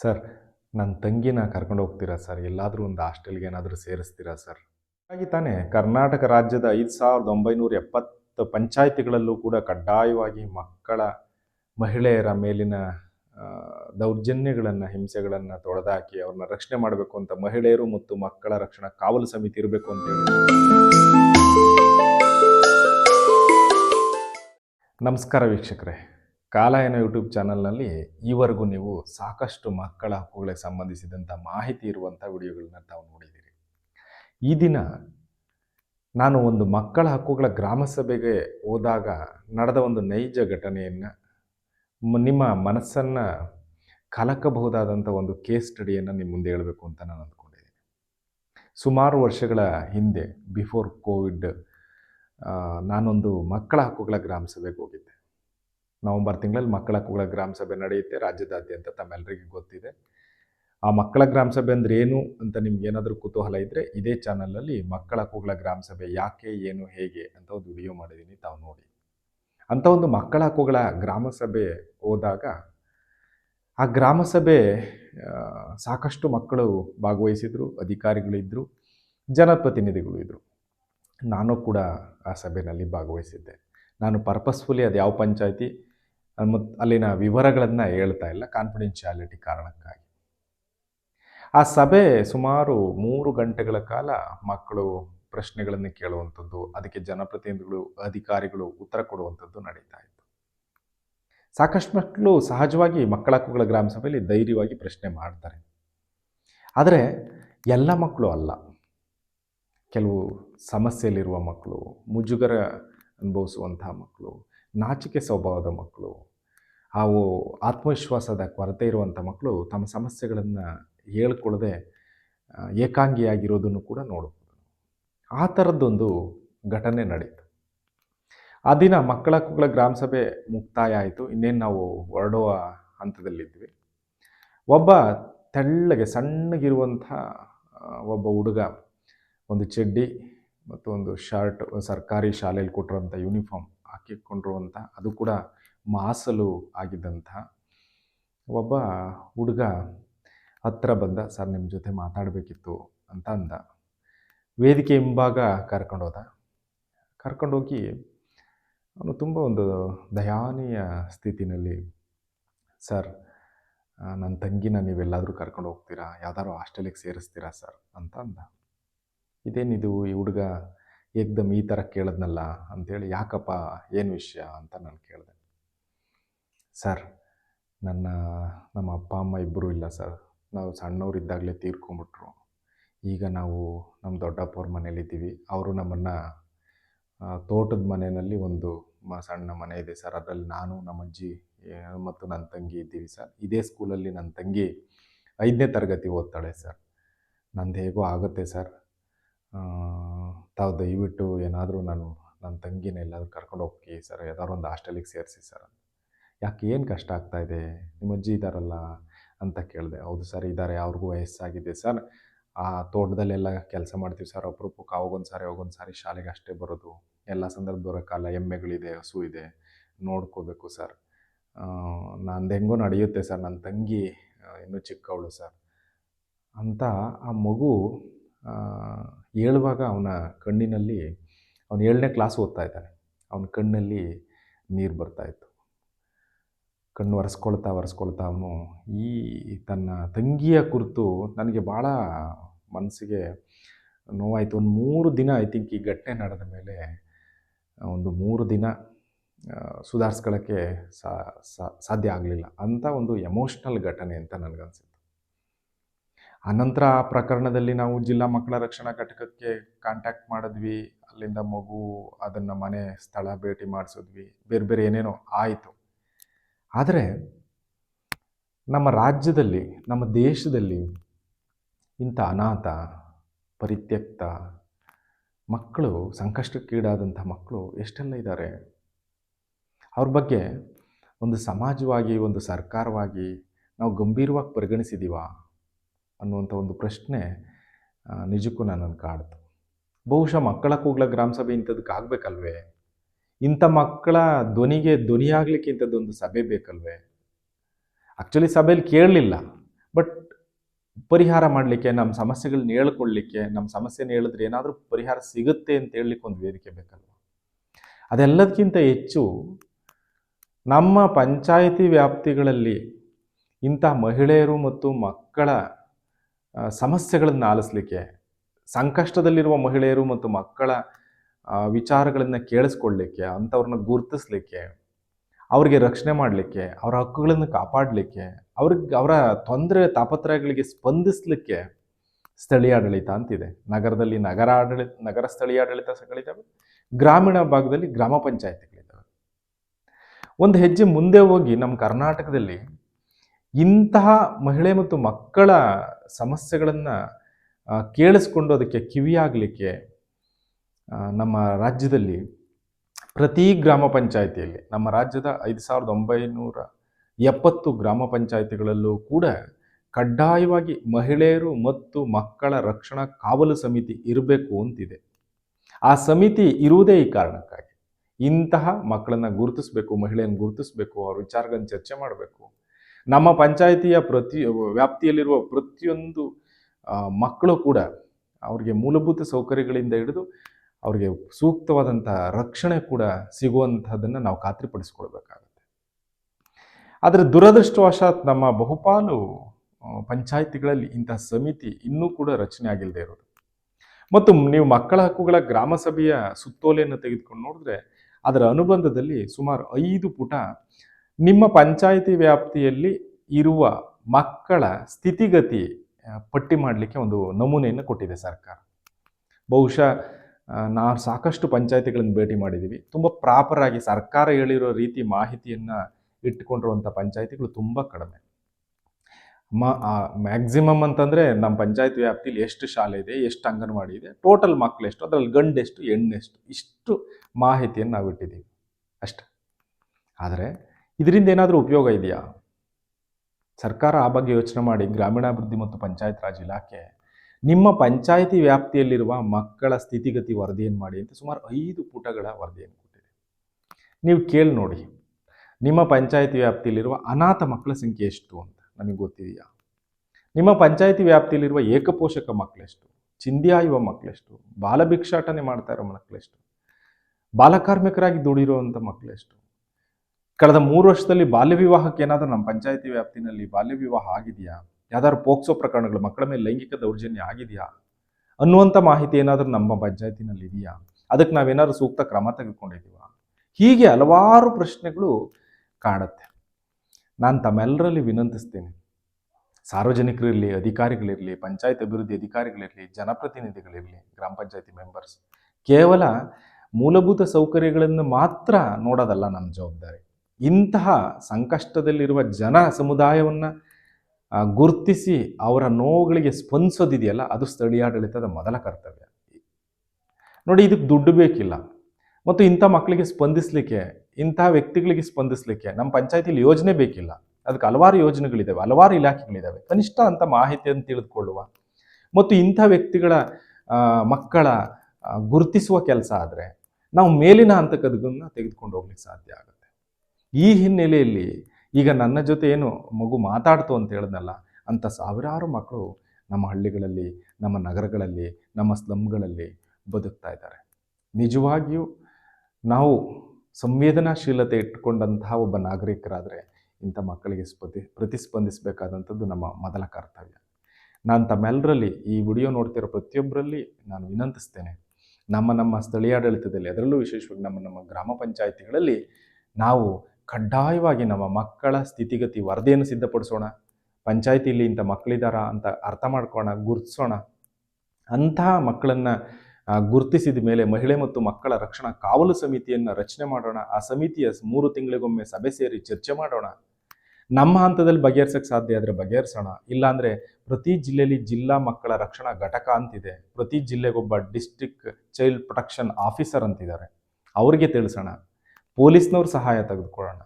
Sir ನನ್ನ ತಂಗಿನ ಕರ್ಕೊಂಡು ಹೋಗ್ತೀರಾ ಸರ್? ಎಲ್ಲಾದರೂ ಒಂದು ಹಾಸ್ಟೆಲ್ಗೆ ಏನಾದರೂ ಸೇರಿಸ್ತೀರಾ ಸರ್? ಹಾಗೆ ತಾನೇ ಕರ್ನಾಟಕ ರಾಜ್ಯದ ಐದು ಸಾವಿರದ ಒಂಬೈನೂರ ಎಪ್ಪತ್ತು ಪಂಚಾಯಿತಿಗಳಲ್ಲೂ ಕೂಡ ಕಡ್ಡಾಯವಾಗಿ ಮಕ್ಕಳ, ಮಹಿಳೆಯರ ಮೇಲಿನ ದೌರ್ಜನ್ಯಗಳನ್ನು, ಹಿಂಸೆಗಳನ್ನು ತೊಡೆದಾಕಿ ಅವ್ರನ್ನ ರಕ್ಷಣೆ ಮಾಡಬೇಕು ಅಂತ ಮಹಿಳೆಯರು ಮತ್ತು ಮಕ್ಕಳ ರಕ್ಷಣಾ ಕಾವಲು ಸಮಿತಿ ಇರಬೇಕು ಅಂತ ಹೇಳಿ. ನಮಸ್ಕಾರ ವೀಕ್ಷಕರೇ. ಕಾಲಾಯನ ಯೂಟ್ಯೂಬ್ ಚಾನಲ್ನಲ್ಲಿ ಈವರೆಗೂ ನೀವು ಸಾಕಷ್ಟು ಮಕ್ಕಳ ಹಕ್ಕುಗಳಿಗೆ ಸಂಬಂಧಿಸಿದಂಥ ಮಾಹಿತಿ ಇರುವಂಥ ವಿಡಿಯೋಗಳನ್ನ ತಾವು ನೋಡಿದ್ದೀರಿ. ಈ ದಿನ ನಾನು ಒಂದು ಮಕ್ಕಳ ಹಕ್ಕುಗಳ ಗ್ರಾಮ ಸಭೆಗೆ ಹೋದಾಗ ನಡೆದ ಒಂದು ನೈಜ ಘಟನೆಯನ್ನು ನಿಮ್ಮ ಮನಸ್ಸನ್ನು ಕಲಕಬಹುದಾದಂಥ ಒಂದು ಕೇಸ್ ಸ್ಟಡಿಯನ್ನು ನಿಮ್ಮ ಮುಂದೆ ಹೇಳಬೇಕು ಅಂತ ನಾನು ಅಂದ್ಕೊಂಡಿದ್ದೀನಿ. ಸುಮಾರು ವರ್ಷಗಳ ಹಿಂದೆ, ಬಿಫೋರ್ ಕೋವಿಡ್ ನಾನೊಂದು ಮಕ್ಕಳ ಹಕ್ಕುಗಳ ಗ್ರಾಮ ಸಭೆಗೆ ಹೋಗಿದ್ದೆ. ನವೆಂಬರ್ ತಿಂಗಳಲ್ಲಿ ಮಕ್ಕಳ ಹಕ್ಕುಗಳ ಗ್ರಾಮ ಸಭೆ ನಡೆಯುತ್ತೆ, ರಾಜ್ಯದಾದ್ಯಂತ ತಮ್ಮೆಲ್ಲರಿಗೂ ಗೊತ್ತಿದೆ. ಆ ಮಕ್ಕಳ ಗ್ರಾಮ ಸಭೆ ಅಂದ್ರೆ ಏನು ಅಂತ ನಿಮ್ಗೆ ಏನಾದರೂ ಕುತೂಹಲ ಇದ್ದರೆ ಇದೇ ಚಾನಲಲ್ಲಿ ಮಕ್ಕಳ ಹಕ್ಕುಗಳ ಗ್ರಾಮ ಸಭೆ ಯಾಕೆ, ಏನು, ಹೇಗೆ ಅಂತ ಒಂದು ವಿಡಿಯೋ ಮಾಡಿದ್ದೀನಿ ತಾವು ನೋಡಿ. ಅಂತ ಒಂದು ಮಕ್ಕಳ ಹಕ್ಕುಗಳ ಗ್ರಾಮ ಸಭೆ ಹೋದಾಗ ಆ ಗ್ರಾಮ ಸಭೆ ಸಾಕಷ್ಟು ಮಕ್ಕಳು ಭಾಗವಹಿಸಿದ್ರು ಅಧಿಕಾರಿಗಳಿದ್ದರು ಜನಪ್ರತಿನಿಧಿಗಳು ಇದ್ದರು ನಾನು ಕೂಡ ಆ ಸಭೆಯಲ್ಲಿ ಭಾಗವಹಿಸಿದ್ದೆ. ನಾನು ಪರ್ಪಸ್ಫುಲಿ ಅದು ಯಾವ ಪಂಚಾಯತಿ ಮತ್ತು ಅಲ್ಲಿನ ವಿವರಗಳನ್ನು ಹೇಳ್ತಾ ಇಲ್ಲ ಕಾನ್ಫಿಡೆನ್ಷಿಯಾಲಿಟಿ ಕಾರಣಕ್ಕಾಗಿ. ಆ ಸಭೆ ಸುಮಾರು ಮೂರು ಗಂಟೆಗಳ ಕಾಲ ಮಕ್ಕಳು ಪ್ರಶ್ನೆಗಳನ್ನು ಕೇಳುವಂಥದ್ದು, ಅದಕ್ಕೆ ಜನಪ್ರತಿನಿಧಿಗಳು, ಅಧಿಕಾರಿಗಳು ಉತ್ತರ ಕೊಡುವಂಥದ್ದು ನಡೀತಾ ಇತ್ತು. ಸಾಕಷ್ಟು ಮಕ್ಕಳು ಸಹಜವಾಗಿ ಮಕ್ಕಳ ಹಕ್ಕುಗಳ ಗ್ರಾಮ ಸಭೆಯಲ್ಲಿ ಧೈರ್ಯವಾಗಿ ಪ್ರಶ್ನೆ ಮಾಡ್ತಾರೆ. ಆದರೆ ಎಲ್ಲ ಮಕ್ಕಳು ಅಲ್ಲ. ಕೆಲವು ಸಮಸ್ಯೆಯಲ್ಲಿರುವ ಮಕ್ಕಳು, ಮುಜುಗರ ಅನುಭವಿಸುವಂತಹ ಮಕ್ಕಳು, ನಾಚಿಕೆ ಸ್ವಭಾವದ ಮಕ್ಕಳು ಅವು ಆತ್ಮವಿಶ್ವಾಸದ ಕೊರತೆ ಇರುವಂಥ ಮಕ್ಕಳು ತಮ್ಮ ಸಮಸ್ಯೆಗಳನ್ನು ಹೇಳ್ಕೊಳ್ಳದೆ ಆ, ಏಕಾಂಗಿಯಾಗಿರೋದನ್ನು ಕೂಡ ನೋಡ್ಬೋದು. ಆ ಥರದ್ದೊಂದು ಘಟನೆ ನಡೀತು. ಆ ದಿನ ಮಕ್ಕಳ ಹಕ್ಕುಗಳ ಗ್ರಾಮ ಸಭೆ ಮುಕ್ತಾಯ ಆಯಿತು ಇನ್ನೇನು ನಾವು ಹೊರಡುವ ಹಂತದಲ್ಲಿದ್ವಿ. ಒಬ್ಬ ತೆಳ್ಳಗೆ ಸಣ್ಣಗಿರುವಂಥ ಒಬ್ಬ ಹುಡುಗ ಒಂದು ಚಡ್ಡಿ ಮತ್ತು ಒಂದು ಶರ್ಟ್ ಸರ್ಕಾರಿ ಶಾಲೆಯಲ್ಲಿ ಕೊಟ್ಟಿರುವಂಥ ಯೂನಿಫಾರ್ಮ್ ಹಾಕಿಕೊಂಡಿರುವಂಥ ಅದು ಕೂಡ ಮಾಸಲು ಆಗಿದ್ದಂಥ ಒಬ್ಬ ಹುಡುಗ ಹತ್ರ ಬಂದ, ಸರ್ ನಿಮ್ಮ ಜೊತೆ ಮಾತಾಡಬೇಕಿತ್ತು ಅಂತ ಅಂದ. ವೇದಿಕೆ ಹಿಂಭಾಗ ಕರ್ಕೊಂಡೋದ ಕರ್ಕೊಂಡೋಗಿ ಅವನು ತುಂಬ ಒಂದು ದಯಾನೀಯ ಸ್ಥಿತಿನಲ್ಲಿ, ಸರ್ ನನ್ನ ತಂಗಿನ ನೀವೆಲ್ಲಾದರೂ ಕರ್ಕೊಂಡು ಹೋಗ್ತೀರಾ? ಯಾವ್ದಾದ್ರು ಹಾಸ್ಟೆಲಿಗೆ ಸೇರಿಸ್ತೀರಾ, ಸರ್? ಅಂತ ಅಂದ. ಇದೇನಿದು ಈ ಹುಡುಗ ಏಕ್ದಮ್ ಈ ಥರ ಕೇಳಿದ್ನಲ್ಲ? ಅಂಥೇಳಿ ಯಾಕಪ್ಪ? ಏನು ವಿಷಯ? ಅಂತ ನಾನು ಕೇಳಿದೆ. ಸರ್, ನನ್ನ, ನಮ್ಮ ಅಪ್ಪ, ಅಮ್ಮ ಇಬ್ಬರೂ ಇಲ್ಲ ಸರ್. ನಾವು ಸಣ್ಣವರಿದ್ದಾಗಲೇ ತೀರ್ಕೊಂಬಿಟ್ರು. ಈಗ ನಾವು ನಮ್ಮ ದೊಡ್ಡಪ್ಪವ್ರ ಮನೇಲಿದ್ದೀವಿ. ಅವರು ನಮ್ಮನ್ನು ತೋಟದ ಮನೆಯಲ್ಲಿ ಒಂದು ಮ, ಸಣ್ಣ ಮನೆ ಇದೆ ಸರ್. ಅದರಲ್ಲಿ ನಾನು, ನಮ್ಮ ಅಜ್ಜಿ ಮತ್ತು ನನ್ನ ತಂಗಿ ಇದ್ದೀವಿ ಸರ್. ಇದೇ ಸ್ಕೂಲಲ್ಲಿ ನನ್ನ ತಂಗಿ ಐದನೇ ತರಗತಿ ಓದ್ತಾಳೆ ಸರ್. ನಂದು ಹೇಗೋ ಆಗುತ್ತೆ ಸರ್. ತಾವು ದಯವಿಟ್ಟು ಏನಾದರೂ ನಾನು ನನ್ನ ತಂಗಿನ ಎಲ್ಲಾದರೂ ಕರ್ಕೊಂಡು ಹೋಗಿ ಸರ್. ಯಾವ್ದಾದ್ರು ಒಂದು ಹಾಸ್ಟೆಲಿಗೆ ಸೇರಿಸಿ ಸರ್ ಯಾಕೆ ಏನು ಕಷ್ಟ ಆಗ್ತಾ ಇದೆ? ನಿಮ್ಮ ಅಜ್ಜಿ ಇದ್ದಾರಲ್ಲ ಅಂತ ಕೇಳಿದೆ. ಹೌದು ಸರ್ ಇದ್ದಾರೆ ಅವ್ರಿಗೂ ವಯಸ್ಸಾಗಿದೆ ಸರ್. ಆ ತೋಟದಲ್ಲೆಲ್ಲ ಕೆಲಸ ಮಾಡ್ತೀವಿ ಸರ್. ಅಪರೂಪಕ್ಕೆ ಅವಾಗೊಂದು ಸಾರಿ ಅವಾಗೊಂದು ಸಾರಿ ಶಾಲೆಗೆ ಅಷ್ಟೇ ಬರೋದು. ಎಲ್ಲ ಸಂದರ್ಭ ಬರೋಕ್ಕಲ್ಲ ಎಮ್ಮೆಗಳಿದೆ, ಹಸು ಇದೆ. ನೋಡ್ಕೋಬೇಕು ಸರ್. ನಂದು ಹೆಂಗೋ ನಡೆಯುತ್ತೆ ಸರ್. ನನ್ನ ತಂಗಿ ಇನ್ನೂ ಚಿಕ್ಕವಳು ಸರ್. ಅಂತ ಆ ಮಗು ಹೇಳುವಾಗ ಅವನ ಕಣ್ಣಿನಲ್ಲಿ, ಅವನು ಏಳನೇ ಕ್ಲಾಸ್ ಓದ್ತಾ ಇದ್ದಾನೆ. ಅವನ ಕಣ್ಣಲ್ಲಿ ನೀರು ಬರ್ತಾ ಇತ್ತು. ಕಣ್ಣು ಒರೆಸ್ಕೊಳ್ತಾ ಒರೆಸ್ಕೊಳ್ತಾ ಅವನು ಈ ತನ್ನ ತಂಗಿಯ ಕುರಿತು ನನಗೆ ಭಾಳ ಮನಸ್ಸಿಗೆ ನೋವಾಯಿತು. ಒಂದು ಮೂರು ದಿನ ಐ ಥಿಂಕ್ ಈ ಘಟನೆ ನಡೆದ ಮೇಲೆ, ಒಂದು ಮೂರು ದಿನ ಸುಧಾರಿಸ್ಕೊಳ್ಳೋಕ್ಕೆ ಸಾಧ್ಯ ಆಗಲಿಲ್ಲ. ಅಂಥ ಒಂದು ಎಮೋಷ್ನಲ್ ಘಟನೆ ಅಂತ ನನಗನ್ಸಿತ್ತು. ಆನಂತರ ಆ ಪ್ರಕರಣದಲ್ಲಿ ನಾವು ಜಿಲ್ಲಾ ಮಕ್ಕಳ ರಕ್ಷಣಾ ಘಟಕಕ್ಕೆ ಕಾಂಟ್ಯಾಕ್ಟ್ ಮಾಡಿದ್ವಿ. ಅಲ್ಲಿಂದ ಮಗು ಅದನ್ನು ಮನೆ ಸ್ಥಳ ಭೇಟಿ ಮಾಡಿಸಿದ್ವಿ. ಬೇರೆ ಬೇರೆ ಏನೇನೋ ಆಯಿತು. ಆದರೆ ನಮ್ಮ ರಾಜ್ಯದಲ್ಲಿ, ನಮ್ಮ ದೇಶದಲ್ಲಿ ಇಂಥ ಅನಾಥ, ಪರಿತ್ಯಕ್ತ ಮಕ್ಕಳು, ಸಂಕಷ್ಟಕ್ಕೀಡಾದಂಥ ಮಕ್ಕಳು ಎಷ್ಟೆಲ್ಲ ಇದ್ದಾರೆ? ಅವ್ರ ಬಗ್ಗೆ ಒಂದು ಸಮಾಜವಾಗಿ, ಒಂದು ಸರ್ಕಾರವಾಗಿ ನಾವು ಗಂಭೀರವಾಗಿ ಪರಿಗಣಿಸಿದ್ದೀವಾ ಅನ್ನುವಂಥ ಒಂದು ಪ್ರಶ್ನೆ ನಿಜಕ್ಕೂ ನನ್ನನ್ನು ಕಾಡ್ತು. ಬಹುಶಃ ಮಕ್ಕಳ ಕೂಗ್ಲ ಗ್ರಾಮ ಸಭೆ ಇಂಥದಕ್ಕೆ ಆಗಬೇಕಲ್ವೇ ಇಂಥ ಮಕ್ಕಳ ಧ್ವನಿಗೆ ಧ್ವನಿಯಾಗಲಿಕ್ಕೆ ಇಂಥದ್ದೊಂದು ಸಭೆ ಬೇಕಲ್ವೇ? ಆ್ಯಕ್ಚುಲಿ ಸಭೆಯಲ್ಲಿ ಕೇಳಲಿಲ್ಲ. ಬಟ್ ಪರಿಹಾರ ಮಾಡಲಿಕ್ಕೆ, ನಮ್ಮ ಸಮಸ್ಯೆಗಳನ್ನ ಹೇಳ್ಕೊಳ್ಳಿಕ್ಕೆ ನಮ್ಮ ಸಮಸ್ಯೆನ ಹೇಳಿದ್ರೆ ಏನಾದರೂ ಪರಿಹಾರ ಸಿಗುತ್ತೆ ಅಂತ ಹೇಳಲಿಕ್ಕೆ ಒಂದು ವೇದಿಕೆ ಬೇಕಲ್ವ? ಅದೆಲ್ಲದಕ್ಕಿಂತ ಹೆಚ್ಚು ನಮ್ಮ ಪಂಚಾಯಿತಿ ವ್ಯಾಪ್ತಿಗಳಲ್ಲಿ ಇಂಥ ಮಹಿಳೆಯರು ಮತ್ತು ಮಕ್ಕಳ ಸಮಸ್ಯೆಗಳನ್ನು ಆಲಿಸ್ಲಿಕ್ಕೆ, ಸಂಕಷ್ಟದಲ್ಲಿರುವ ಮಹಿಳೆಯರು ಮತ್ತು ಮಕ್ಕಳ ವಿಚಾರಗಳನ್ನು ಕೇಳಿಸ್ಕೊಳ್ಳಿಕ್ಕೆ, ಅಂಥವ್ರನ್ನ ಗುರುತಿಸ್ಲಿಕ್ಕೆ, ಅವರಿಗೆ ರಕ್ಷಣೆ ಮಾಡಲಿಕ್ಕೆ, ಅವರ ಹಕ್ಕುಗಳನ್ನು ಕಾಪಾಡಲಿಕ್ಕೆ, ಅವ್ರಿಗೆ, ಅವರ ತೊಂದರೆ, ತಾಪತ್ರಯಗಳಿಗೆ ಸ್ಪಂದಿಸಲಿಕ್ಕೆ ಸ್ಥಳೀಯ ಆಡಳಿತ ಅಂತಿದೆ. ನಗರದಲ್ಲಿ ನಗರ ಆಡಳಿತ, ನಗರ ಸ್ಥಳೀಯ ಆಡಳಿತಗಳಿದ್ದಾವೆ ಗ್ರಾಮೀಣ ಭಾಗದಲ್ಲಿ ಗ್ರಾಮ ಪಂಚಾಯತಿಗಳಿದ್ದಾವೆ. ಒಂದು ಹೆಜ್ಜೆ ಮುಂದೆ ಹೋಗಿ ನಮ್ಮ ಕರ್ನಾಟಕದಲ್ಲಿ ಇಂತಹ ಮಹಿಳೆ ಮತ್ತು ಮಕ್ಕಳ ಸಮಸ್ಯೆಗಳನ್ನು ಕೇಳಿಸ್ಕೊಂಡು ಅದಕ್ಕೆ ಕಿವಿಯಾಗಲಿಕ್ಕೆ ನಮ್ಮ ರಾಜ್ಯದಲ್ಲಿ ಪ್ರತಿ ಗ್ರಾಮ ಪಂಚಾಯಿತಿಯಲ್ಲಿ, ನಮ್ಮ ರಾಜ್ಯದ ಐದು ಸಾವಿರದ ಒಂಬೈನೂರ ಎಪ್ಪತ್ತು ಗ್ರಾಮ ಪಂಚಾಯಿತಿಗಳಲ್ಲೂ ಕೂಡ ಕಡ್ಡಾಯವಾಗಿ ಮಹಿಳೆಯರು ಮತ್ತು ಮಕ್ಕಳ ರಕ್ಷಣಾ ಕಾವಲು ಸಮಿತಿ ಇರಬೇಕು ಅಂತಿದೆ. ಆ ಸಮಿತಿ ಇರುವುದೇ ಈ ಕಾರಣಕ್ಕಾಗಿ. ಇಂತಹ ಮಕ್ಕಳನ್ನು ಗುರುತಿಸಬೇಕು, ಮಹಿಳೆಯನ್ನು ಗುರುತಿಸಬೇಕು, ಅವ್ರ ವಿಚಾರಗಳನ್ನು ಚರ್ಚೆ ಮಾಡಬೇಕು. ನಮ್ಮ ಪಂಚಾಯಿತಿಯ ಪ್ರತಿ, ವ್ಯಾಪ್ತಿಯಲ್ಲಿರುವ ಪ್ರತಿಯೊಂದು ಮಕ್ಕಳು ಕೂಡ ಅವ್ರಿಗೆ ಮೂಲಭೂತ ಸೌಕರ್ಯಗಳಿಂದ ಹಿಡಿದು ಅವ್ರಿಗೆ ಸೂಕ್ತವಾದಂಥ ರಕ್ಷಣೆ ಕೂಡ ಸಿಗುವಂಥದ್ದನ್ನು ನಾವು ಖಾತ್ರಿಪಡಿಸ್ಕೊಳ್ಬೇಕಾಗುತ್ತೆ. ಆದರೆ ದುರದೃಷ್ಟವಶಾತ್ ನಮ್ಮ ಬಹುಪಾಲು ಪಂಚಾಯಿತಿಗಳಲ್ಲಿ ಇಂತಹ ಸಮಿತಿ ಇನ್ನೂ ಕೂಡ ರಚನೆ ಆಗಿಲ್ಲದೆ ಇರೋದು. ಮತ್ತು ನೀವು ಮಕ್ಕಳ ಹಕ್ಕುಗಳ ಗ್ರಾಮ ಸಭೆಯ ಸುತ್ತೋಲೆಯನ್ನು ತೆಗೆದುಕೊಂಡು ನೋಡಿದ್ರೆ ಅದರ ಅನುಬಂಧದಲ್ಲಿ ಸುಮಾರು ಐದು ಪುಟ ನಿಮ್ಮ ಪಂಚಾಯಿತಿ ವ್ಯಾಪ್ತಿಯಲ್ಲಿ ಇರುವ ಮಕ್ಕಳ ಸ್ಥಿತಿಗತಿ ಪಟ್ಟಿ ಮಾಡಲಿಕ್ಕೆ ಒಂದು ನಮೂನೆಯನ್ನು ಕೊಟ್ಟಿದೆ ಸರ್ಕಾರ. ಬಹುಶಃ ನಾವು ಸಾಕಷ್ಟು ಪಂಚಾಯಿತಿಗಳನ್ನು ಭೇಟಿ ಮಾಡಿದ್ದೀವಿ ತುಂಬ ಪ್ರಾಪರ್ ಆಗಿ ಸರ್ಕಾರ ಹೇಳಿರೋ ರೀತಿ ಮಾಹಿತಿಯನ್ನು ಇಟ್ಕೊಂಡಿರುವಂಥ ಪಂಚಾಯಿತಿಗಳು ತುಂಬ ಕಡಿಮೆ. ಮ ಮ್ಯಾಕ್ಸಿಮಮ್ ಅಂತಂದರೆ ನಮ್ಮ ಪಂಚಾಯತ್ ವ್ಯಾಪ್ತಿಲಿ ಎಷ್ಟು ಶಾಲೆ ಇದೆ, ಎಷ್ಟು ಅಂಗನವಾಡಿ ಇದೆ ಟೋಟಲ್ ಮಕ್ಕಳು ಎಷ್ಟು, ಅದರಲ್ಲಿ ಗಂಡೆಷ್ಟು ಹೆಣ್ಣೆಷ್ಟು ಇಷ್ಟು ಮಾಹಿತಿಯನ್ನು ನಾವು ಇಟ್ಟಿದ್ದೀವಿ ಅಷ್ಟೆ. ಆದರೆ ಇದರಿಂದ ಏನಾದರೂ ಉಪಯೋಗ ಇದೆಯಾ? ಸರ್ಕಾರ ಆ ಬಗ್ಗೆ ಯೋಚನೆ ಮಾಡಿ ಗ್ರಾಮೀಣಾಭಿವೃದ್ಧಿ ಮತ್ತು ಪಂಚಾಯತ್ ರಾಜ್ ಇಲಾಖೆ ನಿಮ್ಮ ಪಂಚಾಯಿತಿ ವ್ಯಾಪ್ತಿಯಲ್ಲಿರುವ ಮಕ್ಕಳ ಸ್ಥಿತಿಗತಿ ವರದಿಯನ್ನು ಮಾಡಿ ಅಂತ ಸುಮಾರು ಐದು ಪುಟಗಳ ವರದಿಯನ್ನು ಕೊಟ್ಟಿದೆ. ನೀವು ಕೇಳಿ ನೋಡಿ. ನಿಮ್ಮ ಪಂಚಾಯಿತಿ ವ್ಯಾಪ್ತಿಯಲ್ಲಿರುವ ಅನಾಥ ಮಕ್ಕಳ ಸಂಖ್ಯೆ ಎಷ್ಟು ಅಂತ ನಮಗೆ ಗೊತ್ತಿದೆಯಾ? ನಿಮ್ಮ ಪಂಚಾಯಿತಿ ವ್ಯಾಪ್ತಿಯಲ್ಲಿರುವ ಏಕಪೋಷಕ ಮಕ್ಕಳೆಷ್ಟು ಚಿಂದಿಯಾಯುವ ಮಕ್ಕಳೆಷ್ಟು ಬಾಲಭಿಕ್ಷಾಟನೆ ಮಾಡ್ತಾ ಇರೋ ಮಕ್ಕಳೆಷ್ಟು ಬಾಲಕಾರ್ಮಿಕರಾಗಿ ದುಡಿರುವಂಥ ಮಕ್ಕಳೆಷ್ಟು ಕಳೆದ ಮೂರು ವರ್ಷದಲ್ಲಿ ಬಾಲ್ಯ ವಿವಾಹಕ್ಕೆ ಏನಾದರೂ ನಮ್ಮ ಪಂಚಾಯಿತಿ ವ್ಯಾಪ್ತಿನಲ್ಲಿ ಬಾಲ್ಯ ವಿವಾಹ ಆಗಿದೆಯಾ? ಯಾವ್ದಾದ್ರು ಪೋಕ್ಸೋ ಪ್ರಕರಣಗಳು, ಮಕ್ಕಳ ಮೇಲೆ ಲೈಂಗಿಕ ದೌರ್ಜನ್ಯ ಆಗಿದೆಯಾ? ಅನ್ನುವಂಥ ಮಾಹಿತಿ ಏನಾದರೂ ನಮ್ಮ ಪಂಚಾಯತಿನಲ್ಲಿ ಇದೆಯಾ? ಅದಕ್ಕೆ ನಾವೇನಾದ್ರೂ ಸೂಕ್ತ ಕ್ರಮ ತೆಗೆದುಕೊಂಡಿದ್ದೀವ? ಹೀಗೆ ಹಲವಾರು ಪ್ರಶ್ನೆಗಳು ಕಾಡುತ್ತೆ. ನಾನು ತಮ್ಮೆಲ್ಲರಲ್ಲಿ ವಿನಂತಿಸ್ತೇನೆ. ಸಾರ್ವಜನಿಕರಿರಲಿ, ಅಧಿಕಾರಿಗಳಿರಲಿ, ಪಂಚಾಯತ್ ಅಭಿವೃದ್ಧಿ ಅಧಿಕಾರಿಗಳಿರಲಿ, ಜನಪ್ರತಿನಿಧಿಗಳಿರಲಿ, ಗ್ರಾಮ ಪಂಚಾಯತಿ ಮೆಂಬರ್ಸ್ ಕೇವಲ ಮೂಲಭೂತ ಸೌಕರ್ಯಗಳನ್ನು ಮಾತ್ರ ನೋಡೋದಲ್ಲ ನಮ್ಮ ಜವಾಬ್ದಾರಿ. ಇಂತಹ ಸಂಕಷ್ಟದಲ್ಲಿರುವ ಜನ ಸಮುದಾಯವನ್ನು ಗುರುತಿಸಿ ಅವರ ನೋವುಗಳಿಗೆ ಸ್ಪಂದಿಸೋದಿದೆಯಲ್ಲ, ಅದು ಸ್ಥಳೀಯಾಡಳಿತದ ಮೊದಲ ಕರ್ತವ್ಯ. ನೋಡಿ, ಇದಕ್ಕೆ ದುಡ್ಡು ಬೇಕಿಲ್ಲ. ಮತ್ತು ಇಂಥ ಮಕ್ಕಳಿಗೆ ಸ್ಪಂದಿಸಲಿಕ್ಕೆ, ಇಂಥ ವ್ಯಕ್ತಿಗಳಿಗೆ ಸ್ಪಂದಿಸಲಿಕ್ಕೆ ನಮ್ಮ ಪಂಚಾಯತಿಲಿ ಯೋಜನೆ ಬೇಕಿಲ್ಲ. ಅದಕ್ಕೆ ಹಲವಾರು ಯೋಜನೆಗಳಿದ್ದಾವೆ ಹಲವಾರು ಇಲಾಖೆಗಳಿದ್ದಾವೆ ಕನಿಷ್ಠ ಅಂತ ಮಾಹಿತಿಯನ್ನು ತಿಳಿದುಕೊಳ್ಳುವ. ಮತ್ತು ಇಂಥ ವ್ಯಕ್ತಿಗಳ ಮಕ್ಕಳ ಗುರುತಿಸುವ ಕೆಲಸ ಆದರೆ ನಾವು ಮೇಲಿನ ಹಂತಕ್ಕದನ್ನ ತೆಗೆದುಕೊಂಡು ಹೋಗ್ಲಿಕ್ಕೆ ಸಾಧ್ಯ ಆಗುತ್ತೆ. ಈ ಹಿನ್ನೆಲೆಯಲ್ಲಿ ಈಗ ನನ್ನ ಜೊತೆ ಏನು ಮಗು ಮಾತಾಡ್ತು ಅಂತ ಹೇಳಿದ್ನಲ್ಲ ಅಂಥ ಸಾವಿರಾರು ಮಕ್ಕಳು ನಮ್ಮ ಹಳ್ಳಿಗಳಲ್ಲಿ, ನಮ್ಮ ನಗರಗಳಲ್ಲಿ, ನಮ್ಮ ಸ್ಲಮ್ಗಳಲ್ಲಿ ಬದುಕ್ತಾ ಇದ್ದಾರೆ. ನಿಜವಾಗಿಯೂ ನಾವು ಸಂವೇದನಾಶೀಲತೆ ಇಟ್ಟುಕೊಂಡಂತಹ ಒಬ್ಬ ನಾಗರಿಕರಾದರೆ ಇಂಥ ಮಕ್ಕಳಿಗೆ ಸ್ಪತಿ, ಪ್ರತಿಸ್ಪಂದಿಸಬೇಕಾದಂಥದ್ದು ನಮ್ಮ ಮೊದಲ ಕರ್ತವ್ಯ. ನಾನು ತಮ್ಮೆಲ್ಲರಲ್ಲಿ ಈ ವಿಡಿಯೋ ನೋಡ್ತಿರೋ ಪ್ರತಿಯೊಬ್ಬರಲ್ಲಿ ನಾನು ವಿನಂತಿಸ್ತೇನೆ, ನಮ್ಮ ನಮ್ಮ ಸ್ಥಳೀಯ ಆಡಳಿತದಲ್ಲಿ, ಅದರಲ್ಲೂ ವಿಶೇಷವಾಗಿ ನಮ್ಮ ನಮ್ಮ ಗ್ರಾಮ ಪಂಚಾಯಿತಿಗಳಲ್ಲಿ ನಾವು ಕಡ್ಡಾಯವಾಗಿ ನಮ್ಮ ಮಕ್ಕಳ ಸ್ಥಿತಿಗತಿ ವರದಿಯನ್ನು ಸಿದ್ಧಪಡಿಸೋಣ. ಪಂಚಾಯಿತಿಲಿ ಇಂಥ ಮಕ್ಕಳಿದಾರ ಅಂತ ಅರ್ಥ ಮಾಡ್ಕೋಣ ಗುರುತಿಸೋಣ. ಅಂತಹ ಮಕ್ಕಳನ್ನು ಗುರುತಿಸಿದ ಮೇಲೆ ಮಹಿಳೆ ಮತ್ತು ಮಕ್ಕಳ ರಕ್ಷಣಾ ಕಾವಲು ಸಮಿತಿಯನ್ನು ರಚನೆ ಮಾಡೋಣ, ಆ ಸಮಿತಿಯ ಮೂರು ತಿಂಗಳಿಗೊಮ್ಮೆ ಸಭೆ ಸೇರಿ ಚರ್ಚೆ ಮಾಡೋಣ. ನಮ್ಮ ಹಂತದಲ್ಲಿ ಬಗೆಹರಿಸಕ್ಕೆ ಸಾಧ್ಯ ಆದರೆ ಬಗೆಹರಿಸೋಣ. ಇಲ್ಲಾಂದರೆ ಪ್ರತಿ ಜಿಲ್ಲೆಯಲ್ಲಿ ಜಿಲ್ಲಾ ಮಕ್ಕಳ ರಕ್ಷಣಾ ಘಟಕ ಅಂತಿದೆ. ಪ್ರತಿ ಜಿಲ್ಲೆಗೊಬ್ಬ ಡಿಸ್ಟ್ರಿಕ್ಟ್ ಚೈಲ್ಡ್ ಪ್ರೊಟೆಕ್ಷನ್ ಆಫೀಸರ್ ಅಂತಿದ್ದಾರೆ. ಅವರಿಗೆ ತಿಳಿಸೋಣ. ಪೊಲೀಸ್ನವ್ರ ಸಹಾಯ ತೆಗೆದುಕೊಳ್ಳೋಣ.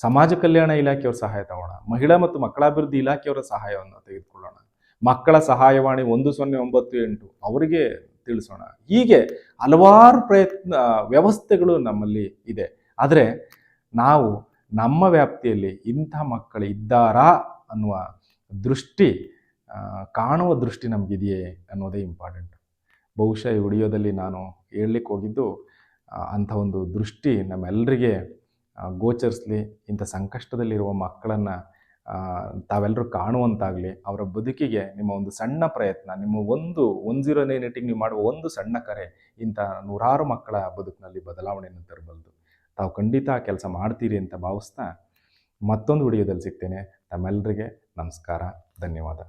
ಸಮಾಜ ಕಲ್ಯಾಣ ಇಲಾಖೆಯವ್ರ ಸಹಾಯ ತಗೋಣ. ಮಹಿಳಾ ಮತ್ತು ಮಕ್ಕಳಾಭಿವೃದ್ಧಿ ಇಲಾಖೆಯವರ ಸಹಾಯವನ್ನು ತೆಗೆದುಕೊಳ್ಳೋಣ. ಮಕ್ಕಳ ಸಹಾಯವಾಣಿ ಒಂದು ಸೊನ್ನೆ ಒಂಬತ್ತು ಎಂಟು ಅವರಿಗೆ ತಿಳಿಸೋಣ. ಹೀಗೆ ಹಲವಾರು ಪ್ರಯತ್ನ, ವ್ಯವಸ್ಥೆಗಳು ನಮ್ಮಲ್ಲಿ ಇದೆ. ಆದರೆ ನಾವು ನಮ್ಮ ವ್ಯಾಪ್ತಿಯಲ್ಲಿ ಇಂಥ ಮಕ್ಕಳು ಇದ್ದಾರಾ ಅನ್ನುವ ದೃಷ್ಟಿ ಕಾಣುವ ದೃಷ್ಟಿ ನಮಗಿದೆಯೇ ಅನ್ನೋದೇ ಇಂಪಾರ್ಟೆಂಟ್ ಬಹುಶಃ ಈ ವಿಡಿಯೋದಲ್ಲಿ ನಾನು ಹೇಳಲಿಕ್ಕೆ ಹೋಗಿದ್ದು ಅಂಥ ಒಂದು ದೃಷ್ಟಿ ನಮ್ಮೆಲ್ಲರಿಗೆ ಗೋಚರಿಸಲಿ, ಇಂಥ ಸಂಕಷ್ಟದಲ್ಲಿರುವ ಮಕ್ಕಳನ್ನು ತಾವೆಲ್ಲರೂ ಕಾಣುವಂತಾಗಲಿ, ಅವರ ಬದುಕಿಗೆ ನಿಮ್ಮ ಒಂದು ಸಣ್ಣ ಪ್ರಯತ್ನ, ನಿಮ್ಮ ಒಂದು ಒನ್ ಜೀರೋ ನೈನ್ ಏಟಿಗೆ ನೀವು ಮಾಡುವ ಒಂದು ಸಣ್ಣ ಕರೆ, ಇಂಥ ನೂರಾರು ಮಕ್ಕಳ ಬದುಕಿನಲ್ಲಿ ಬದಲಾವಣೆಯನ್ನು ತರಬಲ್ಲದು ತಾವು ಖಂಡಿತ ಕೆಲಸ ಮಾಡ್ತೀರಿ ಅಂತ ಭಾವಿಸ್ತಾ ಮತ್ತೊಂದು ವಿಡಿಯೋದಲ್ಲಿ ಸಿಗ್ತೇನೆ. ತಮ್ಮೆಲ್ಲರಿಗೆ ನಮಸ್ಕಾರ, ಧನ್ಯವಾದ.